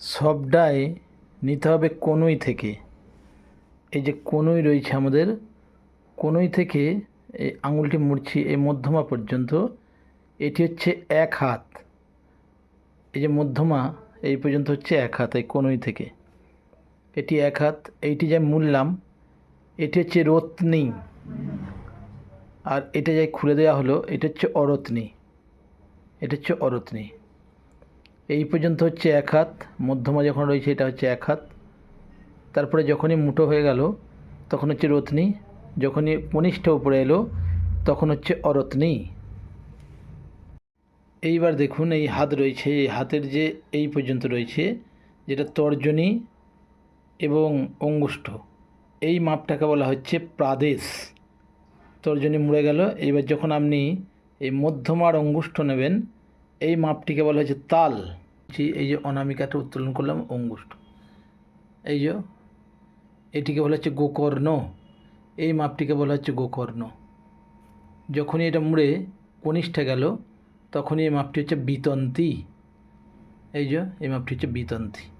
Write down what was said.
সবটাই নিতে হবে কনুই থেকে। এই যে কনুই রয়েছে আমাদের, কনুই থেকে এই আঙুলটি মুড়ছি এই মধ্যমা পর্যন্ত, এটি হচ্ছে এক হাত। এই যে মধ্যমা, এই পর্যন্ত হচ্ছে এক হাত এই কনুই থেকে। এটি এক হাত, এইটি যে মুড়লাম, এটি হচ্ছে রত্নী। আর এটা যাই খুলে দেওয়া হলো, এটা হচ্ছে অরত্নী। এটা হচ্ছে অরত্নি। এই পর্যন্ত হচ্ছে এক হাত, মধ্যমা যখন রয়েছে এটা হচ্ছে এক হাত। তারপরে যখনই মুঠো হয়ে গেল, তখন হচ্ছে রত্নী, যখনই কনিষ্ঠ উপরে এলো, তখন হচ্ছে অরত্নী। এইবার দেখুন এই হাত রয়েছে, এই হাতের যে এই পর্যন্ত রয়েছে, যেটা তর্জনী এবং অঙ্গুষ্ঠ। এই মাপটাকে বলা হচ্ছে প্রাদেশ। তর্জনী মুড়ে গেল, এইবার যখন আপনি এই মধ্যমার অঙ্গুষ্ঠ নেবেন এই মাপটিকে বলা হয়েছে তাল। এই যে অনামিকাটা উত্তোলন করলাম, অঙ্গুষ্ঠ। এই যে এটিকে বলা হচ্ছে গোকর্ণ। এই মাপটিকে বলা হচ্ছে গোকর্ণ। যখনই এটা মুড়ে কনিষ্ঠে গেল, তখনই এই মাপটি হচ্ছে বিতন্তি। এই যে, এই মাপটি হচ্ছে বিতন্তি।